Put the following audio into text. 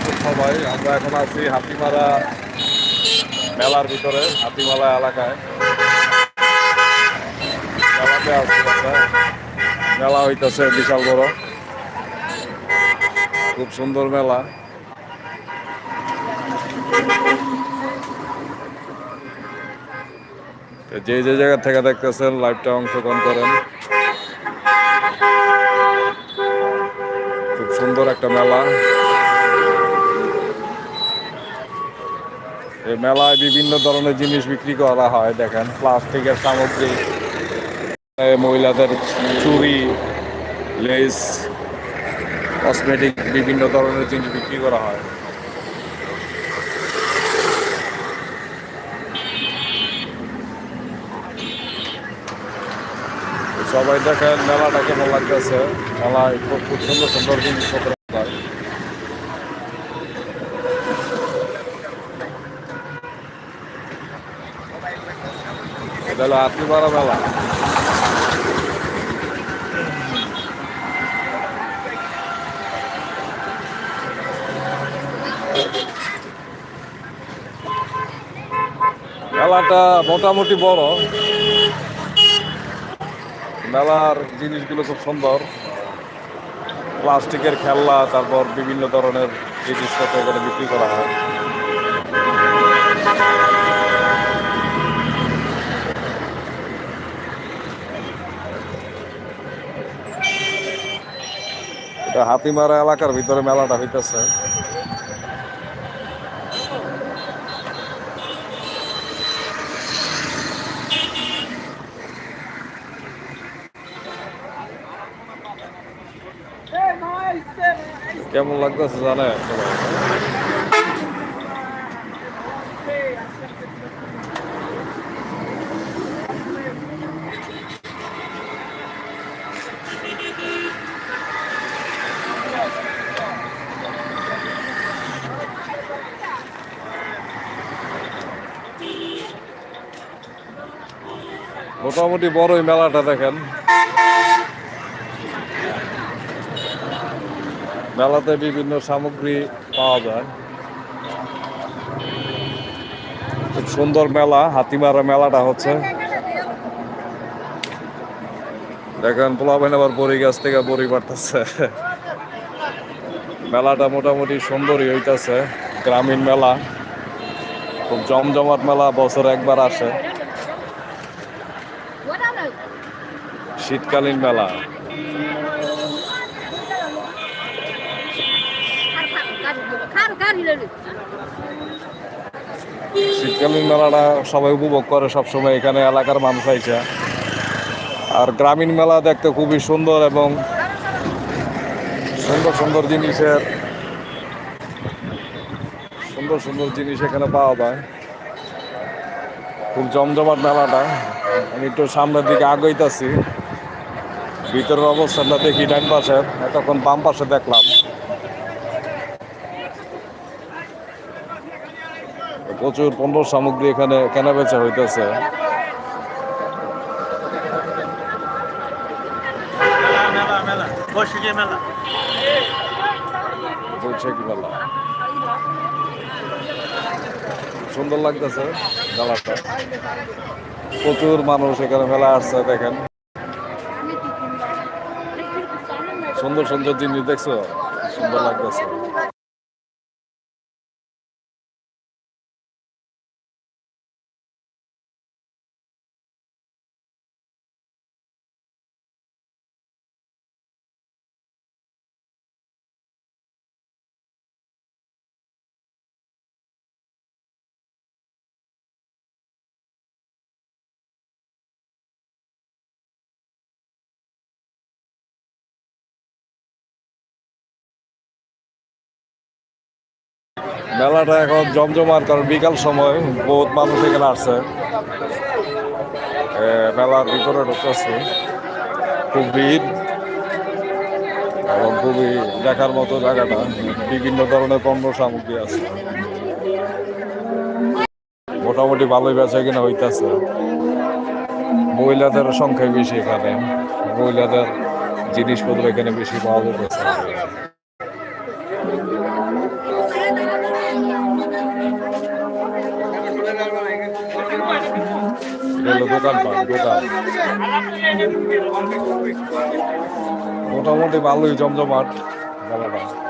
আছেন সবাই আমরা এখন আছি হাতিমারা মেলার ভিতরে হাতিমালা এলাকায়। মেলাতে মেলা হইতেছে বিশাল বড়। খুব সুন্দর মেলা। যে যে জায়গা থেকে দেখতেছেন, লাইভটা অংশগ্রহণ করেন। খুব সুন্দর একটা মেলা। এই মেলায় বিভিন্ন ধরনের জিনিস বিক্রি করা হয়, দেখেন, প্লাস্টিকের সামগ্রী মহিলাদের চুরি লেস কসমেটিক বিভিন্ন ধরনের জিনিস বিক্রি করা হয়। সবাই দেখেন মেলাটা কেমন লাগতেছে। মেলায় খুব খুব সুন্দর সুন্দর জিনিসপত্র হয় এটা হলো হাতিমারা মেলা। মেলাটা মোটামুটি বড়। মেলার জিনিসগুলো খুব সুন্দর। প্লাস্টিকের খেলনা, তারপর বিভিন্ন ধরনের জিনিসপত্র এখানে বিক্রি করা হয়। এটা হাতিমারা এলাকার ভিতরে মেলাটা হইতেছে। কেমন লাগতেছে জানে মোটামুটি বড় এই মেলাটা দেখেন। মেলাতে বিভিন্ন সামগ্রী পাওয়া যায়। খুব সুন্দর মেলা, হাতিমারা মেলাটা হচ্ছে। দেখেন পোলাবেন আবার বড়ি গাছ থেকে বড়ি পারতেছে মেলাটা মোটামুটি সুন্দরই হইতাছে। গ্রামীণ মেলা। খুব জমজমাট মেলা, বছর একবার আসে। শীতকালীন মেলা। শীতকালীন মেলাটা সবাই উপভোগ করে সবসময়, এখানে এলাকার মানুষ আইসা। আর গ্রামীণ মেলা দেখতে খুবই সুন্দর এবং সুন্দর সুন্দর জিনিসের, সুন্দর সুন্দর জিনিস এখানে পাওয়া যায়। খুব জমজমাট মেলাটা। আমি একটু সামনের দিকে আগাইতেছি। ভিতরের অবস্থাটা দেখি ডান পাশে। এতক্ষণ বাম পাশে দেখলাম। প্রচুর পণ্য সামগ্রী এখানে কেনা বেচা হইতেছে। সুন্দর লাগতেছে মেলাটা। প্রচুর মানুষ এখানে মেলা আসছে দেখেন। সুন্দর সুন্দর জিনিস দেখছ? সুন্দর লাগতেছে। মেলাটা এখন জমজমার কারণ বিকাল সময়, বহুত মানুষ এখানে আসছে। মেলার ভিতরে ঢুকতেছে। খুব ভিড়। এবং খুবই দেখার মতো জায়গাটা। বিভিন্ন ধরনের পণ্য সামগ্রী আছে। মোটামুটি ভালোই বেচা কিনা হইতেছে। মহিলাদের সংখ্যাই বেশি এখানে। মহিলাদের জিনিসপত্র এখানে বেশি পাওয়া যেতেছে এটা হলো দোকানপাট দোকান। মোটামুটি ভালোই জমজমাট। মেলাটা